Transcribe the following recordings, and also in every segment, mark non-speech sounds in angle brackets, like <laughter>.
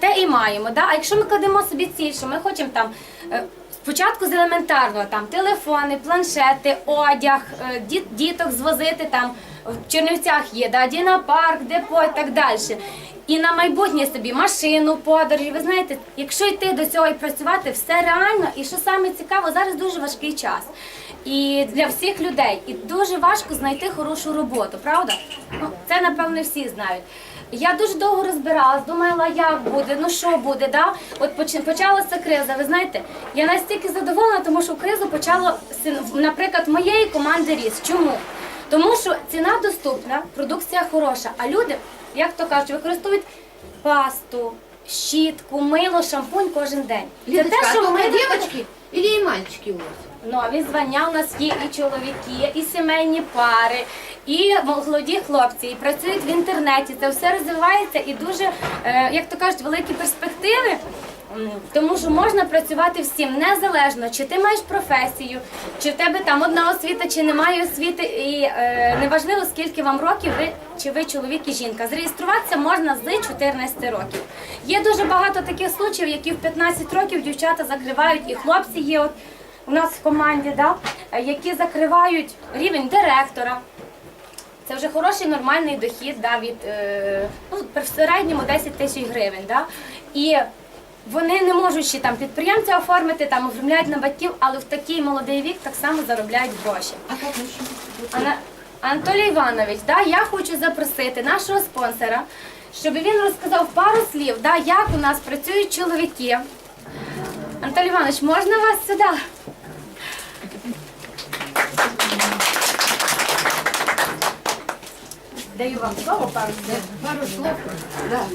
те і маємо. Да? А якщо ми кладемо собі ціль, що ми хочемо там. е, Спочатку з елементарного там телефони, планшети, одяг, е, діт- діток звозити там в Чернівцях є, да, Дінапарк, депо і так далі. І на майбутнє собі машину, подорожі. Ви знаєте, якщо йти до цього і працювати, все реально. І що саме цікаво, зараз дуже важкий час. І для всіх людей. І дуже важко знайти хорошу роботу, правда? Ну, це напевно всі знають. Я дуже довго розбиралась, думала, як буде, ну що буде. Да? От почалася криза. Ви знаєте, я настільки задоволена, тому що кризу почало наприклад, моєї команди ріс. Чому? Тому що ціна доступна, продукція хороша, а люди, як то кажуть, використовують пасту, щітку, мило, шампунь кожен день. Це те, що ми девочки или и мальчики у вас? Нові звання у нас є і чоловіки, і сімейні пари, і молоді хлопці, і працюють в інтернеті. Це все розвивається і дуже, е, як то кажуть, великі перспективи. Тому що можна працювати всім незалежно, чи ти маєш професію, чи в тебе там одна освіта, чи немає освіти, і е, неважливо скільки вам років, ви чи ви чоловік і жінка. Зареєструватися можна з 14 років. Є дуже багато таких случаїв, які в 15 років дівчата закривають, і хлопці є. От у нас в команді, да, які закривають рівень директора. Це вже хороший нормальний дохід да, від е, ну, в середньому 10 тисяч гривень. Да? І вони не можуть ще там підприємця оформити, там оформляють на батьків, але в такий молодий вік так само заробляють гроші. А? Ана- Анатолій Іванович, да, я хочу запросити нашого спонсора, щоб він розказав пару слів, да, як у нас працюють чоловіки. Анатолій Іванович, можна вас сюди? Даю вам слово пару. Пару слов. Да.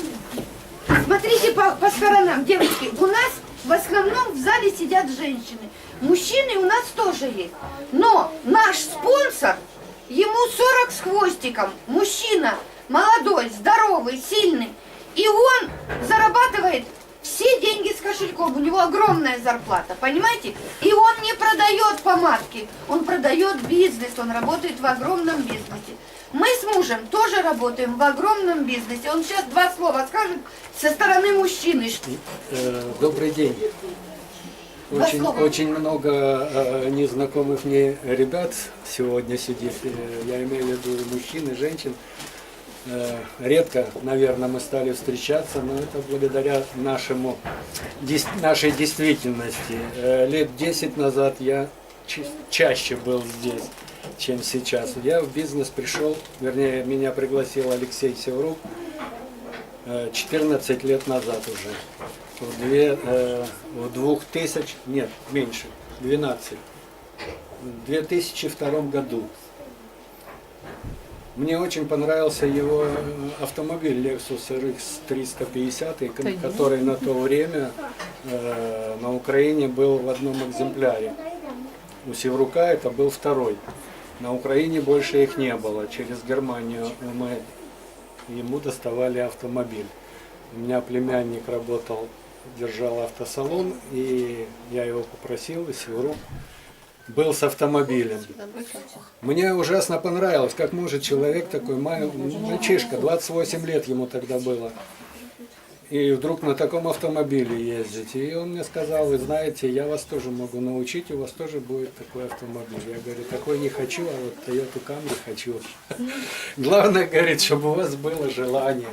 Смотрите по, по сторонам, девочки. У нас в основном в зале сидят женщины. Мужчины у нас тоже есть. Но наш спонсор, ему 40 с хвостиком. Мужчина молодой, здоровый, сильный. И он зарабатывает все деньги с кошельком. У него огромная зарплата, понимаете? И он не продает помадки. Он продает бизнес. Он работает в огромном бизнесе. Мы с мужем тоже работаем в огромном бизнесе. Он сейчас два слова скажет со стороны мужчины. Э, Добрый день. Очень, очень много э, незнакомых мне ребят сегодня сидит. Э, Я имею в виду мужчин, и женщин. Э, Редко, наверное, мы стали встречаться, но это благодаря нашему, дес- нашей действительности. Э, Лет 10 назад я ча- чаще был здесь, чем сейчас. Я в бизнес пришел, вернее, меня пригласил Алексей Севрук, Э, 14 лет назад уже. В, две, э, в 2000, нет, меньше, 12. В 2002 году. Мне очень понравился его э, автомобиль Lexus RX 350, ко- который на то время э, на Украине был в одном экземпляре. У Севрука это был второй. На Украине больше их не было. Через Германию мы ему доставали автомобиль. У меня племянник работал, держал автосалон, и я его попросил, и Севрук был с автомобилем. Мне ужасно понравилось, как может человек такой, ма- мальчишка, 28 лет ему тогда было, и вдруг на таком автомобиле ездить. И он мне сказал, вы знаете, я вас тоже могу научить, у вас тоже будет такой автомобиль. Я говорю, такой не хочу, а вот Toyota Camry хочу. <laughs> Главное, говорит, чтобы у вас было желание.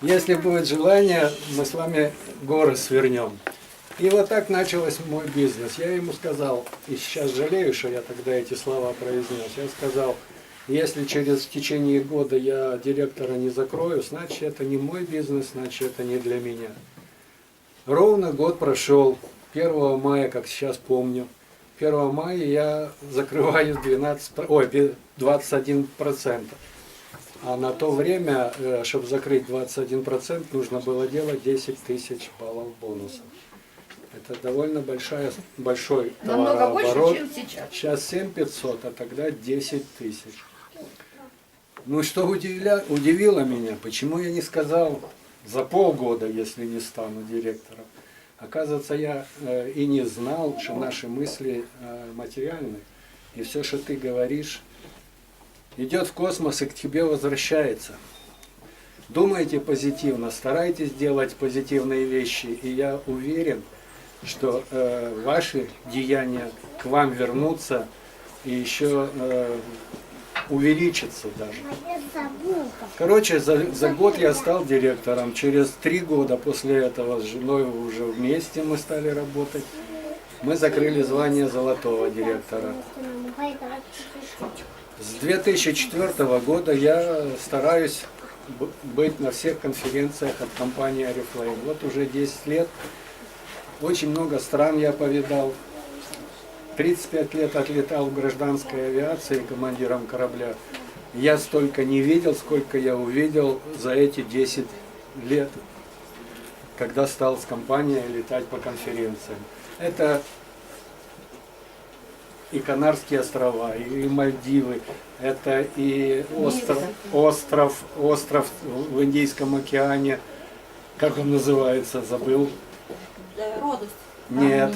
Если будет желание, мы с вами горы свернем. И вот так началось мой бизнес. Я ему сказал, и сейчас жалею, что я тогда эти слова произнес. Я сказал, если через в течение года я директора не закрою, значит это не мой бизнес, значит это не для меня. Ровно год прошел. 1 мая, как сейчас помню, 1 мая я закрываю 12, про- ой, пи- 21 процент. А на то время, чтобы закрыть 21 процент, нужно было делать 10 тысяч баллов бонусов. Это довольно большая, большой Намного больше, товарооборот. чем сейчас. Сейчас 7 500, а тогда 10 тысяч. Ну что удивля... удивило меня, почему я не сказал за полгода, если не стану директором. Оказывается, я э, и не знал, что наши мысли э, материальны. И все, что ты говоришь, идет в космос и к тебе возвращается. Думайте позитивно, старайтесь делать позитивные вещи, и я уверен, что э, ваши деяния к вам вернутся и еще э, увеличатся даже. Короче, за, за год я стал директором. Через три года после этого с женой уже вместе мы стали работать. Мы закрыли звание золотого директора. С 2004 года я стараюсь быть на всех конференциях от компании Oriflame. Вот уже 10 лет. Очень много стран я повидал. 35 лет отлетал в гражданской авиации командиром корабля. Я столько не видел, сколько я увидел за эти 10 лет, когда стал с компанией летать по конференциям. Это и Канарские острова, и Мальдивы, это и остров, остров, остров в Индийском океане, как он называется, забыл. Родус. Нет,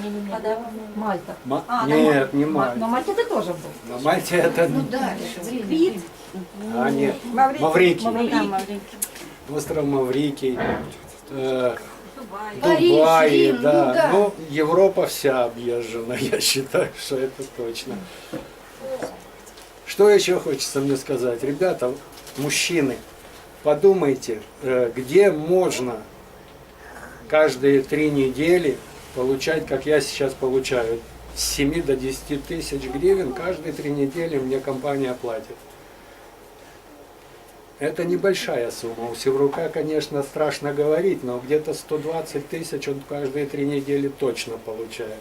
Мальта. Ма- А, нет, не На Мальта. Мальте ты тоже был. На Мальте это, Ну дальше. Крит. а нет, Маврикий, Маврикий. остров Маврикий, э. Париж, Дубай, Рим, ну да. да. Ну, Европа вся объезжена, <laughs> я считаю, что это точно. Что еще хочется мне сказать? Ребята, мужчины, подумайте, э, где можно каждые три недели получать, как я сейчас получаю, с 7 до 10 тысяч гривен каждые три недели мне компания платит. Это небольшая сумма. У Севрука, конечно, страшно говорить, но где-то 120 тысяч он каждые три недели точно получает.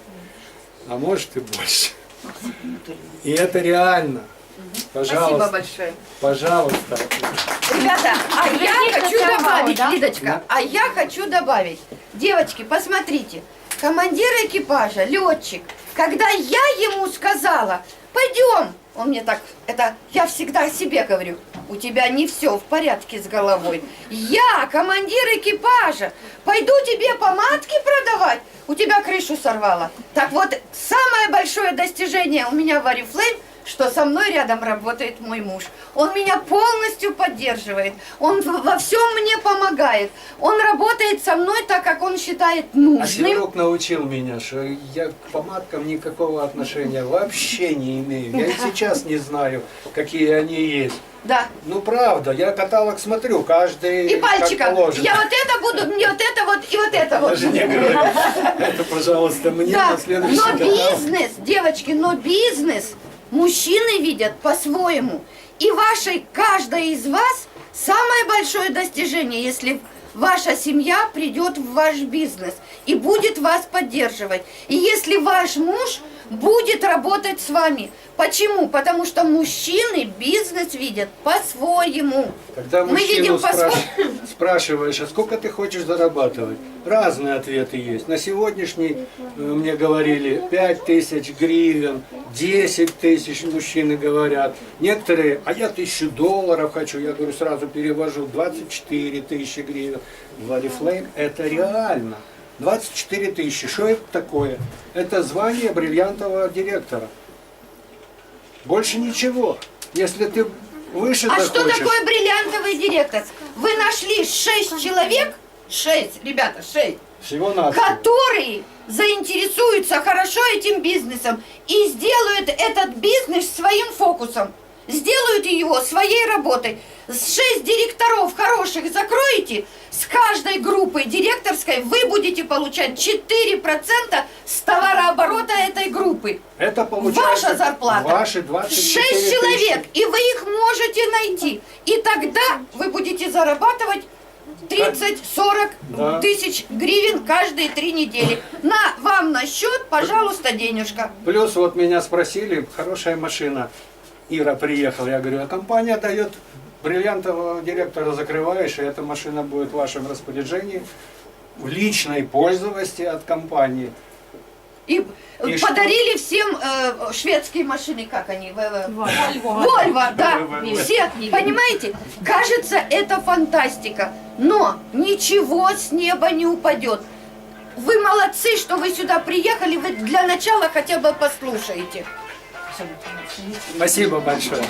А может и больше. И это реально. Спасибо Пожалуйста, большое. пожалуйста. Ребята, а я хочу добавить? Лидочка, а я хочу добавить. Девочки, посмотрите, командир экипажа, летчик, когда я ему сказала, пойдем, он мне так, это я всегда себе говорю, у тебя не все в порядке с головой. Я, командир экипажа, пойду тебе помадки продавать, у тебя крышу сорвало. Так вот, самое большое достижение у меня в Oriflame – что со мной рядом работает мой муж. Он меня полностью поддерживает. Он во всем мне помогает. Он работает со мной так, как он считает А нужным. Севрук научил меня, что я к помадкам никакого отношения вообще не имею. Я и сейчас не знаю, какие они есть. Да. Ну правда, я каталог смотрю, каждый И пальчиком. Я вот это буду, мне вот это вот и вот это вот. Не. Это, пожалуйста, мне Да, на следующий но каталог. бизнес, девочки, но бизнес мужчины видят по-своему. И вашей, каждая из вас, самое большое достижение, если ваша семья придет в ваш бизнес и будет вас поддерживать. И если ваш муж будет работать с вами. Почему? Потому что мужчины бизнес видят по-своему. Когда Мы видим спраш- по-своему. <laughs> спрашиваешь, а сколько ты хочешь зарабатывать? Разные ответы есть. На сегодняшний э, мне говорили 5 тысяч гривен, 10 тысяч мужчины говорят. Некоторые, а я тысячу долларов хочу, я говорю, сразу перевожу, 24 тысячи гривен. В Oriflame это реально. 24 тысячи, что это такое? Это звание бриллиантового директора. Больше ничего. Если ты выше А что захочешь, такое бриллиантовый директор? Вы нашли шесть человек, шесть, ребята, шесть, всего на которые заинтересуются хорошо этим бизнесом и сделают этот бизнес своим фокусом. Сделают его своей работой. Шесть директоров хороших закроете, с каждой группы директорской вы будете получать 4% с товарооборота этой группы. Это получается Ваша зарплата. Ваши 24 Шесть тысячи. человек, и вы их можете найти. И тогда вы будете зарабатывать 30-40 Да. тысяч гривен каждые три недели. На вам на счет, пожалуйста, денежка. Плюс вот меня спросили, хорошая машина. Ира приехала, я говорю, а компания дает бриллиантового директора закрываешь, и эта машина будет в вашем распоряжении в личной пользовости от компании. И, И что? подарили всем э, шведские машины, как они? В- Вольво. Вольво, да, все, понимаете? Кажется, это фантастика, но ничего с неба не упадет. Вы молодцы, что вы сюда приехали, вы для начала хотя бы послушаете. Спасибо большое.